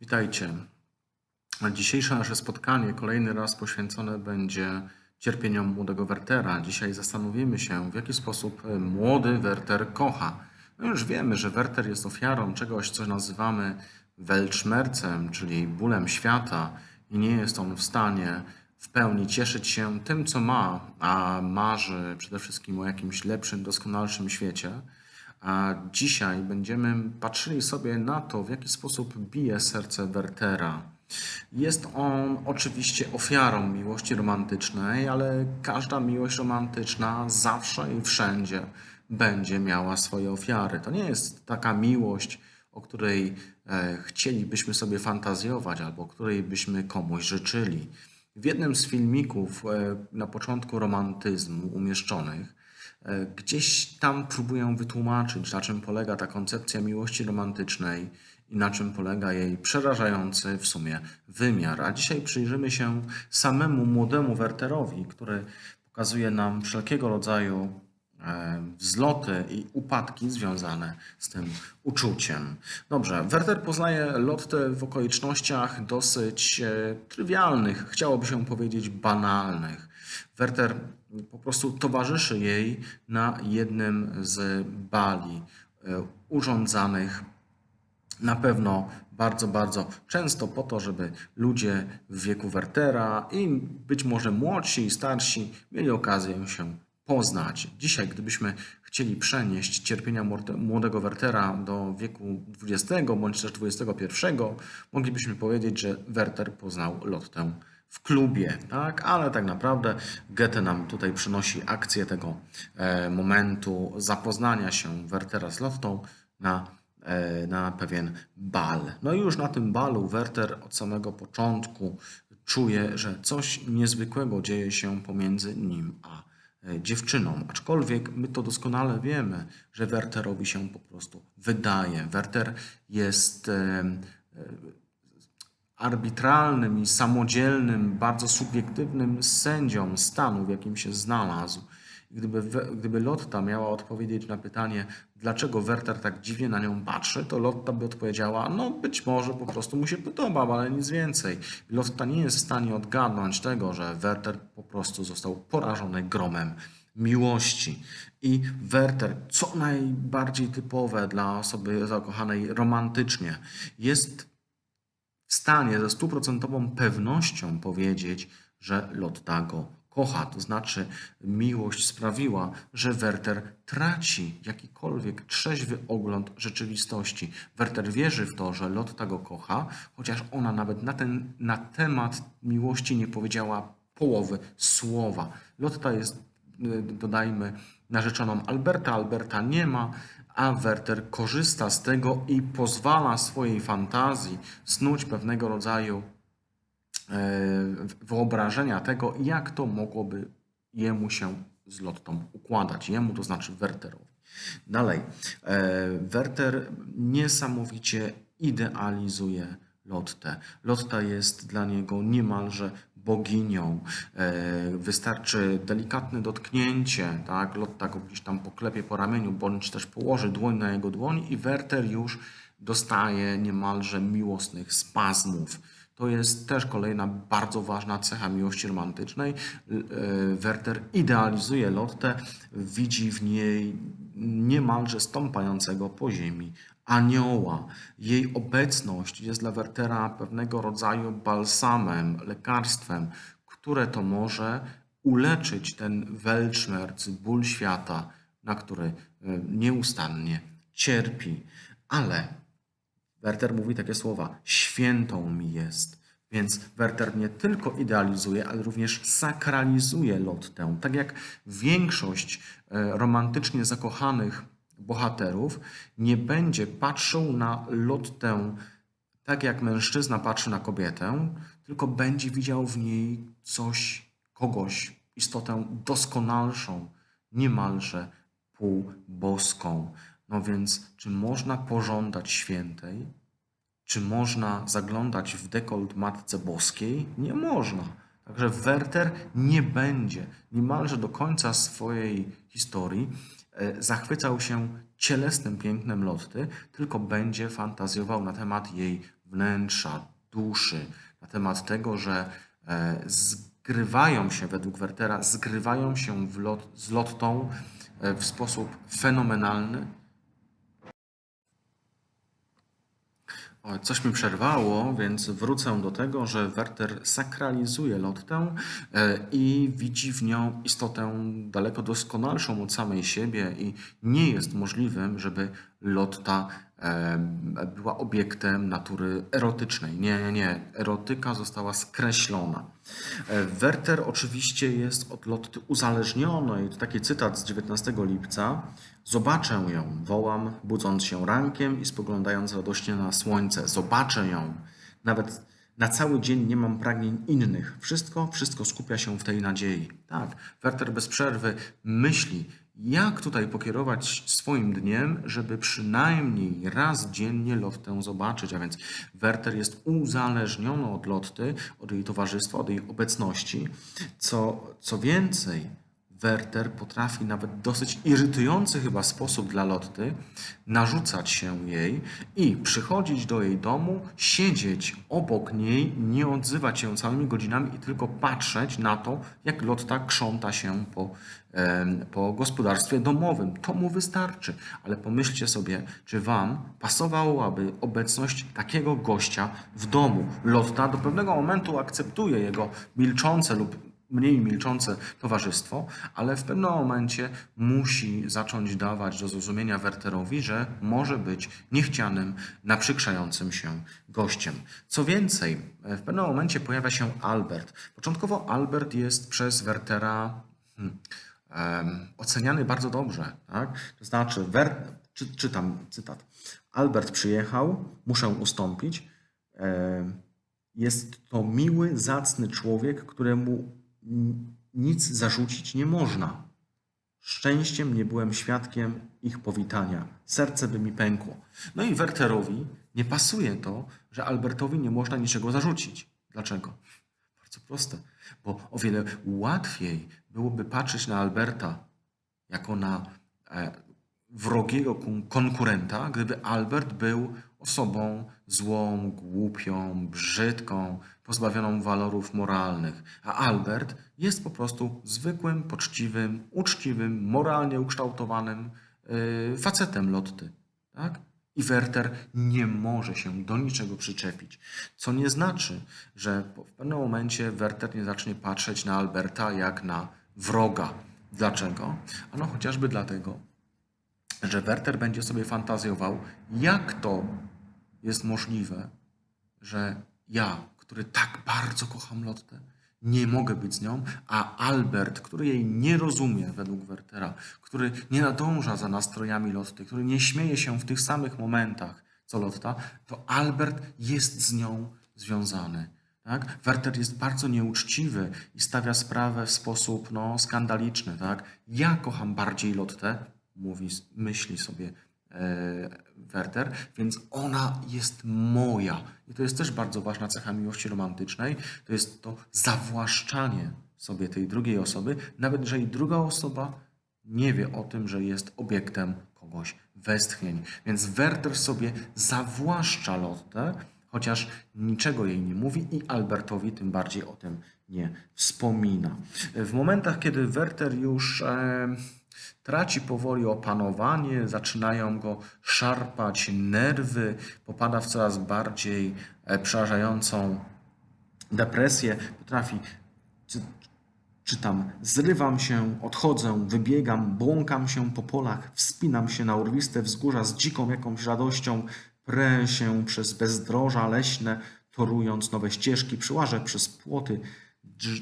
Witajcie. Dzisiejsze nasze spotkanie kolejny raz poświęcone będzie cierpieniom młodego Wertera. Dzisiaj zastanowimy się, w jaki sposób młody Werter kocha. No już wiemy, że Werter jest ofiarą czegoś, co nazywamy weltschmerzem, czyli bólem świata i nie jest on w stanie w pełni cieszyć się tym, co ma, a marzy przede wszystkim o jakimś lepszym, doskonalszym świecie. A dzisiaj będziemy patrzyli sobie na to, w jaki sposób bije serce Wertera. Jest on oczywiście ofiarą miłości romantycznej, ale każda miłość romantyczna zawsze i wszędzie będzie miała swoje ofiary. To nie jest taka miłość, o której e, chcielibyśmy sobie fantazjować albo której byśmy komuś życzyli. W jednym z filmików e, na początku romantyzmu umieszczonych Gdzieś tam próbuję wytłumaczyć, na czym polega ta koncepcja miłości romantycznej i na czym polega jej przerażający w sumie wymiar. A dzisiaj przyjrzymy się samemu młodemu Werterowi, który pokazuje nam wszelkiego rodzaju e, wzloty i upadki związane z tym uczuciem. Dobrze, Werter poznaje Lottę w okolicznościach dosyć e, trywialnych, chciałoby się powiedzieć banalnych. Werter po prostu towarzyszy jej na jednym z bali e, urządzanych na pewno bardzo, bardzo często po to, żeby ludzie w wieku Wertera i być może młodsi i starsi mieli okazję się poznać. Dzisiaj, gdybyśmy chcieli przenieść cierpienia młode- młodego Wertera do wieku XX bądź też XXI, moglibyśmy powiedzieć, że Werter poznał Lottę w klubie, tak? Ale tak naprawdę Goethe nam tutaj przynosi akcję tego e, momentu zapoznania się Wertera z Lottą na, e, na pewien bal. No i już na tym balu Werter od samego początku czuje, że coś niezwykłego dzieje się pomiędzy nim a e, dziewczyną. Aczkolwiek my to doskonale wiemy, że Werterowi się po prostu wydaje. Werter jest arbitralnym i samodzielnym, bardzo subiektywnym sędzią stanu, w jakim się znalazł. Gdyby, gdyby Lotta miała odpowiedzieć na pytanie, dlaczego Werter tak dziwnie na nią patrzy, to Lotta by odpowiedziała, no być może po prostu mu się podoba, ale nic więcej. Lotta nie jest w stanie odgadnąć tego, że Werter po prostu został porażony gromem miłości. I Werter, co najbardziej typowe dla osoby zakochanej romantycznie, jest stanie ze stuprocentową pewnością powiedzieć, że Lotta go kocha. To znaczy, miłość sprawiła, że Werter traci jakikolwiek trzeźwy ogląd rzeczywistości. Werter wierzy w to, że Lotta go kocha, chociaż ona nawet na, ten, na temat miłości nie powiedziała połowy słowa. Lotta jest, y, dodajmy, narzeczoną Alberta. Alberta nie ma, a Werter korzysta z tego i pozwala swojej fantazji snuć pewnego rodzaju e, wyobrażenia tego, jak to mogłoby jemu się z Lottą układać. Jemu to znaczy Werterowi. Dalej, e, Werter niesamowicie idealizuje Lottę. Lotta jest dla niego niemalże boginią. E, Wystarczy delikatne dotknięcie, tak? Lotta go gdzieś tam poklepie po ramieniu, bądź też położy dłoń na jego dłoń i Werter już dostaje niemalże miłosnych spazmów. To jest też kolejna bardzo ważna cecha miłości romantycznej. E, Werter idealizuje Lottę, widzi w niej niemalże stąpającego po ziemi anioła. Jej obecność jest dla Wertera pewnego rodzaju balsamem, lekarstwem, które to może uleczyć ten weltschmerz, ból świata, na który e, nieustannie cierpi. Ale Werter mówi takie słowa: Świętą mi jest. Więc Werter nie tylko idealizuje, ale również sakralizuje Lottę. Tak jak większość e, romantycznie zakochanych bohaterów nie będzie patrzył na Lottę tak jak mężczyzna patrzy na kobietę, tylko będzie widział w niej coś, kogoś, istotę doskonalszą, niemalże półboską. No więc, czy można pożądać świętej? Czy można zaglądać w dekolt Matce Boskiej? Nie można. Także Werter nie będzie niemalże do końca swojej historii zachwycał się cielesnym pięknem Lotty, tylko będzie fantazjował na temat jej wnętrza, duszy, na temat tego, że e, zgrywają się według Wertera, zgrywają się lot, z Lottą e, w sposób fenomenalny. O, Coś mi przerwało, więc wrócę do tego, że Werter sakralizuje Lottę e, i widzi w nią istotę daleko doskonalszą od samej siebie i nie jest możliwym, żeby Lotta była obiektem natury erotycznej. Nie, nie, nie. Erotyka została skreślona. E, Werter oczywiście jest od Lotty uzależniony i to taki cytat z 19 lipca. Zobaczę ją, wołam, budząc się rankiem i spoglądając radośnie na słońce. Zobaczę ją. Nawet na cały dzień nie mam pragnień innych. Wszystko, wszystko skupia się w tej nadziei. Tak, Werter bez przerwy myśli, jak tutaj pokierować swoim dniem, żeby przynajmniej raz dziennie Lottę zobaczyć. A więc Werter jest uzależniony od Lotty, od jej towarzystwa, od jej obecności. Co, co więcej, Werter potrafi nawet dosyć irytujący chyba sposób dla Lotty narzucać się jej i przychodzić do jej domu, siedzieć obok niej, nie odzywać się całymi godzinami i tylko patrzeć na to, jak Lotta krząta się po, po gospodarstwie domowym. To mu wystarczy. Ale pomyślcie sobie, czy wam pasowałaby obecność takiego gościa w domu. Lotta do pewnego momentu akceptuje jego milczące lub mniej milczące towarzystwo, ale w pewnym momencie musi zacząć dawać do zrozumienia Werterowi, że może być niechcianym, naprzykrzającym się gościem. Co więcej, w pewnym momencie pojawia się Albert. Początkowo Albert jest przez Wertera hmm, em, oceniany bardzo dobrze. Tak? To znaczy, Wer, czy, czytam cytat. Albert przyjechał, muszę ustąpić. Em, jest to miły, zacny człowiek, któremu nic zarzucić nie można. Szczęściem nie byłem świadkiem ich powitania. Serce by mi pękło. No i Werterowi nie pasuje to, że Albertowi nie można niczego zarzucić. Dlaczego? Bardzo proste, bo o wiele łatwiej byłoby patrzeć na Alberta jako na e, wrogiego kon- konkurenta, gdyby Albert był osobą złą, głupią, brzydką, pozbawioną walorów moralnych. A Albert jest po prostu zwykłym, poczciwym, uczciwym, moralnie ukształtowanym yy, facetem Lotty. Tak? I Werter nie może się do niczego przyczepić. Co nie znaczy, że w pewnym momencie Werter nie zacznie patrzeć na Alberta jak na wroga. Dlaczego? Ano chociażby dlatego, że Werter będzie sobie fantazjował, jak to jest możliwe, że ja, który tak bardzo kocham Lottę, nie mogę być z nią, a Albert, który jej nie rozumie według Wertera, który nie nadąża za nastrojami Lotty, który nie śmieje się w tych samych momentach co Lotta, to Albert jest z nią związany. Tak? Werter jest bardzo nieuczciwy i stawia sprawę w sposób no, skandaliczny. Tak? Ja kocham bardziej Lottę, mówi, myśli sobie e, Werter, więc ona jest moja. I to jest też bardzo ważna cecha miłości romantycznej. To jest to zawłaszczanie sobie tej drugiej osoby, nawet jeżeli druga osoba nie wie o tym, że jest obiektem kogoś westchnień. Więc Werter sobie zawłaszcza Lottę, chociaż niczego jej nie mówi i Albertowi tym bardziej o tym nie wspomina. W momentach, kiedy Werter już e, traci powoli opanowanie, zaczynają go szarpać nerwy, popada w coraz bardziej e, przerażającą depresję, potrafi czy- Czytam, zrywam się, odchodzę, wybiegam, błąkam się po polach, wspinam się na urwiste wzgórza z dziką jakąś radością, prę się przez bezdroża leśne, torując nowe ścieżki, przyłażę przez płoty,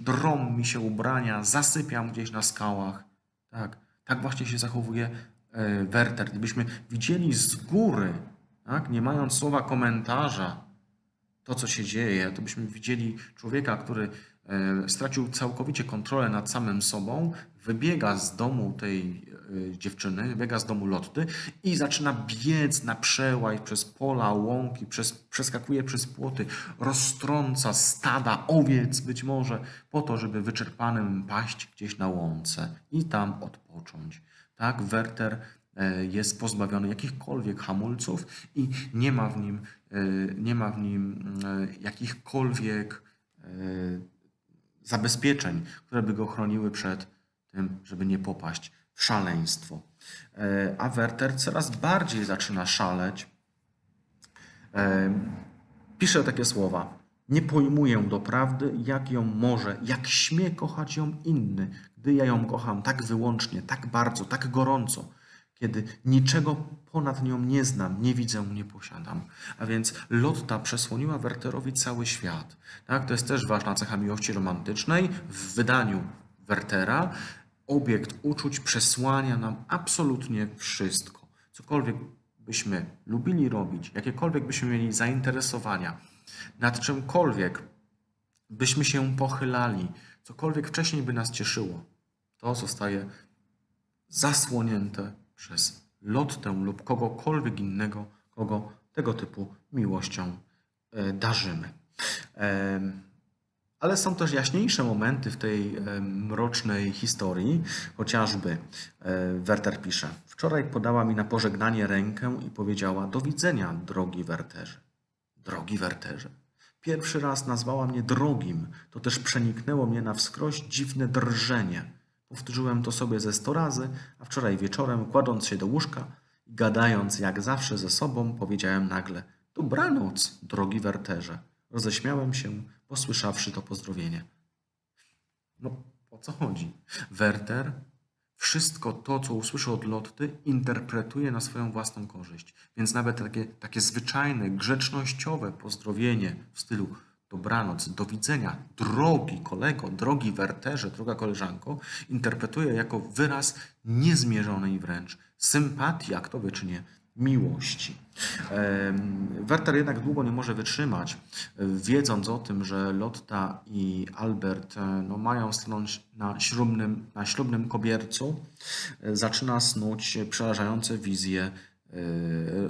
drą mi się ubrania, zasypiam gdzieś na skałach. Tak, tak właśnie się zachowuje e, Werter. Gdybyśmy widzieli z góry, tak, nie mając słowa komentarza, to, co się dzieje, to byśmy widzieli człowieka, który e, stracił całkowicie kontrolę nad samym sobą, wybiega z domu tej dziewczyny, wybiega z domu Lotty i zaczyna biec na przełaj przez pola, łąki, przez, przeskakuje przez płoty, roztrąca stada owiec być może, po to, żeby wyczerpanym paść gdzieś na łące i tam odpocząć. Tak, Werter e, jest pozbawiony jakichkolwiek hamulców i nie ma w nim, e, nie ma w nim e, jakichkolwiek zabezpieczeń, które by go chroniły przed tym, żeby nie popaść szaleństwo. E, A Werter coraz bardziej zaczyna szaleć. E, Pisze takie słowa. Nie pojmuję doprawdy, jak ją może, jak śmie kochać ją inny, gdy ja ją kocham tak wyłącznie, tak bardzo, tak gorąco, kiedy niczego ponad nią nie znam, nie widzę, nie posiadam. A więc Lotta przesłoniła Werterowi cały świat. Tak? To jest też ważna cecha miłości romantycznej. W wydaniu Wertera obiekt uczuć przesłania nam absolutnie wszystko. Cokolwiek byśmy lubili robić, jakiekolwiek byśmy mieli zainteresowania, nad czymkolwiek byśmy się pochylali, cokolwiek wcześniej by nas cieszyło, to zostaje zasłonięte przez Lottę lub kogokolwiek innego, kogo tego typu miłością e, darzymy. Ale są też jaśniejsze momenty w tej mrocznej historii, chociażby e, Werter pisze: Wczoraj podała mi na pożegnanie rękę i powiedziała: Do widzenia, drogi Werterze. Drogi Werterze. Pierwszy raz nazwała mnie drogim, to też przeniknęło mnie na wskroś dziwne drżenie. Powtórzyłem to sobie ze sto razy, a wczoraj wieczorem, kładąc się do łóżka i gadając jak zawsze ze sobą, powiedziałem nagle: Dobranoc, drogi Werterze. Roześmiałem się, posłyszawszy to pozdrowienie. No, o co chodzi? Werter wszystko to, co usłyszy od Lotty, interpretuje na swoją własną korzyść. Więc nawet takie, takie zwyczajne, grzecznościowe pozdrowienie w stylu dobranoc, do widzenia, drogi kolego, drogi Werterze, droga koleżanko, interpretuje jako wyraz niezmierzonej wręcz sympatii, kto wie czy nie, miłości. Werter jednak długo nie może wytrzymać, wiedząc o tym, że Lotta i Albert e, no, mają stanąć na ślubnym, na ślubnym kobiercu, e, zaczyna snuć przerażające wizje e,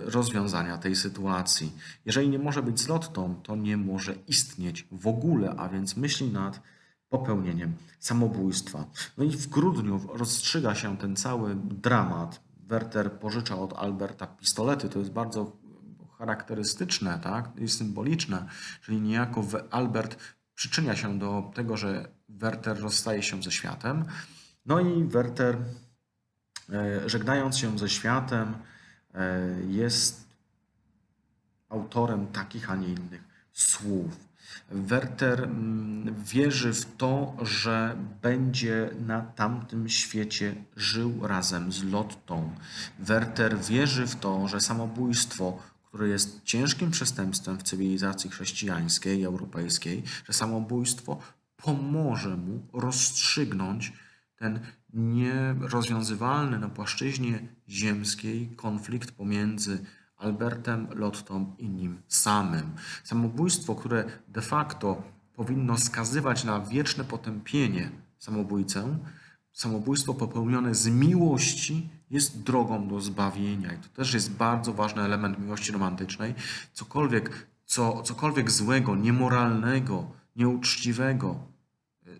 rozwiązania tej sytuacji. Jeżeli nie może być z Lottą, to nie może istnieć w ogóle, a więc myśli nad popełnieniem samobójstwa. No i w grudniu rozstrzyga się ten cały dramat. Werter pożycza od Alberta pistolety, to jest bardzo charakterystyczne tak? i symboliczne, czyli niejako Albert przyczynia się do tego, że Werter rozstaje się ze światem. No i Werter, e, żegnając się ze światem, e, jest autorem takich, a nie innych słów. Werter mm, wierzy w to, że będzie na tamtym świecie żył razem z Lottą. Werter wierzy w to, że samobójstwo, które jest ciężkim przestępstwem w cywilizacji chrześcijańskiej, europejskiej, że samobójstwo pomoże mu rozstrzygnąć ten nierozwiązywalny na płaszczyźnie ziemskiej konflikt pomiędzy Albertem, Lottą i nim samym. Samobójstwo, które de facto powinno skazywać na wieczne potępienie samobójcę, samobójstwo popełnione z miłości jest drogą do zbawienia. I to też jest bardzo ważny element miłości romantycznej. Cokolwiek, co, cokolwiek złego, niemoralnego, nieuczciwego,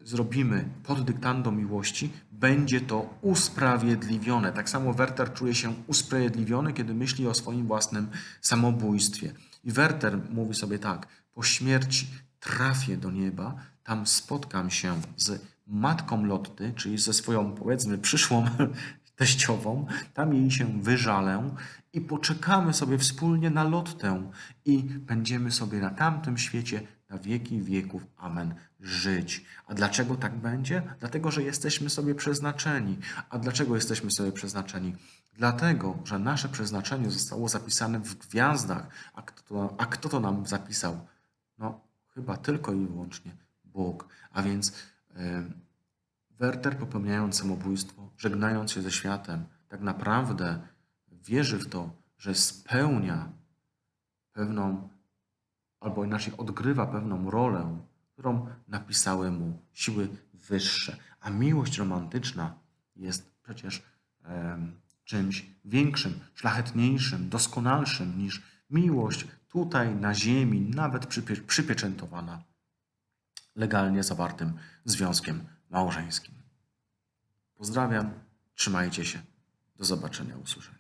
zrobimy pod dyktando miłości, będzie to usprawiedliwione. Tak samo Werter czuje się usprawiedliwiony, kiedy myśli o swoim własnym samobójstwie. I Werter mówi sobie tak: po śmierci trafię do nieba, tam spotkam się z matką Lotty, czyli ze swoją, powiedzmy, przyszłą teściową, tam jej się wyżalę i poczekamy sobie wspólnie na Lottę i będziemy sobie na tamtym świecie na wieki wieków, amen, żyć. A dlaczego tak będzie? Dlatego, że jesteśmy sobie przeznaczeni. A dlaczego jesteśmy sobie przeznaczeni? Dlatego, że nasze przeznaczenie zostało zapisane w gwiazdach. A kto to, a kto to nam zapisał? No, chyba tylko i wyłącznie Bóg. A więc em, Werter popełniając samobójstwo, żegnając się ze światem, tak naprawdę wierzy w to, że spełnia pewną, albo inaczej odgrywa pewną rolę, którą napisały mu siły wyższe. A miłość romantyczna jest przecież em, czymś większym, szlachetniejszym, doskonalszym niż miłość tutaj na ziemi, nawet przypie- przypieczętowana legalnie zawartym związkiem małżeńskim. Pozdrawiam, trzymajcie się, do zobaczenia, usłyszenia.